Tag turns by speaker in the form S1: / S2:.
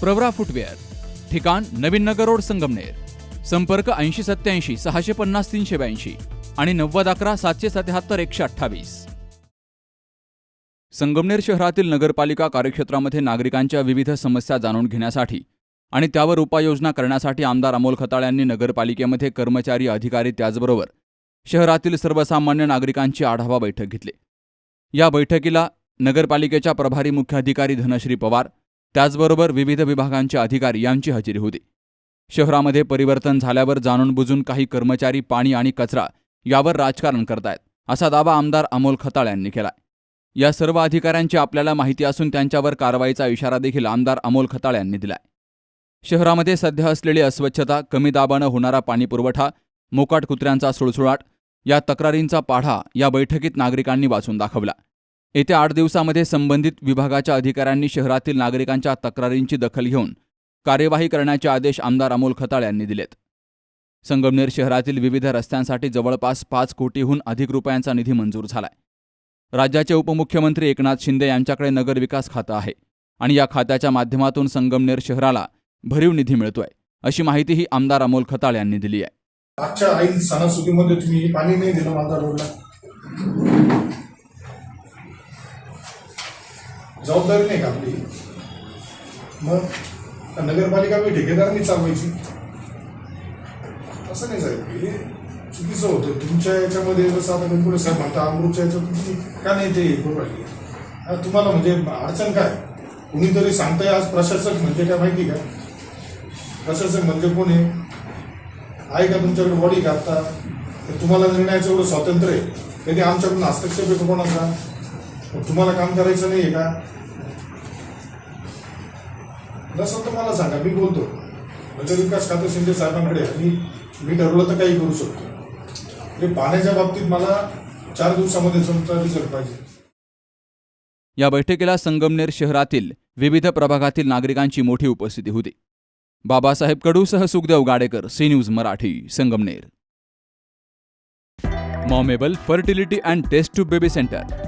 S1: Pravara footwear ठिकाण नवीन नगर road Sangamner संपर्क ऐंशी सत्याऐंशी सहाशे पन्नास तीनशे ब्याऐंशी आणि नव्वद अकरा सातशे सत्याहत्तर एकशे अठ्ठावीस. संगमनेर शहरातील नगरपालिका कार्यक्षेत्रामध्ये नागरिकांच्या विविध समस्या जाणून घेण्यासाठी आणि त्यावर उपाययोजना करण्यासाठी आमदार अमोल खताळ यांनी नगरपालिकेमध्ये कर्मचारी अधिकारी त्याचबरोबर शहरातील सर्वसामान्य नागरिकांची आढावा बैठक घेतली. या बैठकीला नगरपालिकेच्या प्रभारी मुख्याधिकारी धनश्री पवार त्याचबरोबर विविध विभागांचे अधिकारी यांची हजेरी होती. शहरामध्ये परिवर्तन झाल्यावर जाणून बुजून काही कर्मचारी पाणी आणि कचरा यावर राजकारण करतायत असा दावा आमदार अमोल खताळ यांनी केलाय. या सर्व अधिकाऱ्यांची आपल्याला माहिती असून त्यांच्यावर कारवाईचा इशारा देखील आमदार अमोल खताळ यांनी दिलाय. शहरामध्ये सध्या असलेली अस्वच्छता कमी दाबानं होणारा पाणीपुरवठा मोकाट कुत्र्यांचा सुळसुळाट या तक्रारींचा पाढा या बैठकीत नागरिकांनी वाचून दाखवला. येत्या आठ दिवसामध्ये संबंधित विभागाच्या अधिकाऱ्यांनी शहरातील नागरिकांच्या तक्रारींची दखल घेऊन कार्यवाही करण्याचे आदेश आमदार अमोल खताळ यांनी दिलेत. संगमनेर शहरातील विविध रस्त्यांसाठी जवळपास पाच कोटीहून अधिक रुपयांचा निधी मंजूर झालाय. राज्याचे उपमुख्यमंत्री एकनाथ शिंदे यांच्याकडे नगरविकास खातं आहे आणि या खात्याच्या माध्यमातून संगमनेर शहराला भरीव निधी मिळतोय अशी माहितीही आमदार अमोल खताळ यांनी दिली आहे.
S2: आजच्या ऐन सणासुदीमध्ये तुम्ही पाणी नाही दिलं माझा रोडला. जबाबदारी नाही का आपली? मग नगरपालिका मी ठेकेदारांनी चालवायची. असं नाही साहेब हे चुकीचं होतं. तुमच्या याच्यामध्ये जसं आता गणपुरे साहेब म्हणता अमृतच्या याच्यात तुमची का नाही ते हे करू राहिली? तुम्हाला म्हणजे अडचण काय? कुणीतरी सांगताय आज प्रशासक म्हणजे काय माहिती का? प्रशासक म्हणजे कोण आहे? आहे का तुमच्याकडे बॉडी का आता? तर तुम्हाला निर्णयाचं एवढं स्वातंत्र्य आहे. कधी आमच्याकडून हस्तक्षेप येतो कोणाचा? तुम्हाला काम करायचं नाही आहे का? नसेल तर मला सांगा मी बोलतो. नगर विकास खातं शिंदे साहेबांकडे आहे आणि मी ठरवलं तर काही करू शकतो. ते पाण्याच्या बाबतीत मला चार दिवसामध्ये समजा रिझल्ट पाहिजे.
S1: या बैठकीला संगमनेर शहरातील विविध प्रभागातील नागरिकांची मोठी उपस्थिती होती. बाबासाहेब कडूसह Sukhdev Gadekar C news Marathi Sangamner. मॉमेबल fertility and test tube baby centre.